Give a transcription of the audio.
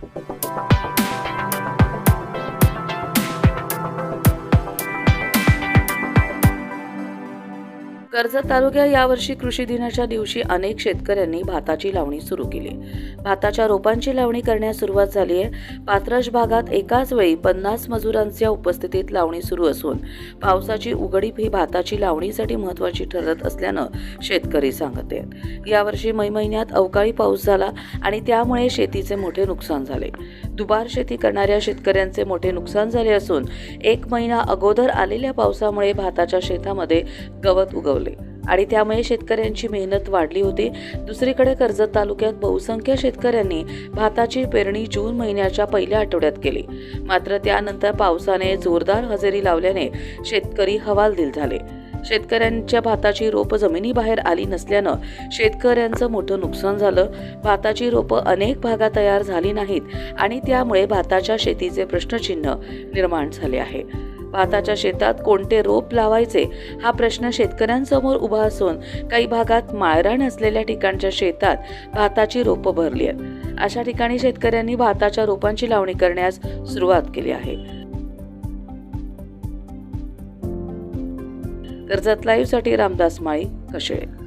Thank you. Karjat तालुक्यात यावर्षी कृषी दिनाच्या दिवशी अनेक शेतकऱ्यांनी भाताची लावणी सुरू केली. भाताच्या रोपांची लावणी करण्यास सुरुवात झाली आहे. पात्रश भागात एकाच वेळी पन्नास मजुरांच्या उपस्थितीत लावणी सुरू असून पावसाची उघडीप ही भाताची लावणीसाठी महत्त्वाची ठरत असल्यानं शेतकरी सांगत आहेत. यावर्षी मै महिन्यात अवकाळी पाऊस झाला आणि त्यामुळे शेतीचे मोठे नुकसान झाले. दुबार शेती करणाऱ्या शेतकऱ्यांचे मोठे नुकसान झाले असून एक महिना अगोदर आलेल्या पावसामुळे भाताच्या शेतामध्ये गवत उगवले. आणि त्यामुळे शेतकऱ्यांची मेहनत वाढली होती. दुसरीकडे कर्जत तालुक्यात बहुसंख्य शेतकऱ्यांनी भाताची पेरणी जून महिन्याच्या पहिल्या आठवड्यात केली. मात्र त्यानंतर पावसाने जोरदार हजेरी लावल्याने शेतकरी हवालदिल झाले. शेतकऱ्यांच्या भाताची रोपं जमिनीबाहेर आली नसल्यानं शेतकऱ्यांचं मोठं नुकसान झालं. भाताची रोपं अनेक भागात तयार झाली नाहीत आणि त्यामुळे भाताच्या शेतीचे प्रश्नचिन्ह निर्माण झाले आहे. भाताच्या शेतात कोणते रोप लावायचे हा प्रश्न शेतकऱ्यांसमोर उभा असून काही भागात माळरान असलेल्या ठिकाणच्या शेतात भाताची रोपं भरली आहेत. अशा ठिकाणी शेतकऱ्यांनी भाताच्या रोपांची लावणी करण्यास सुरुवात केली आहे. कर्जत लाईव्हसाठी रामदास माळी कशेळे.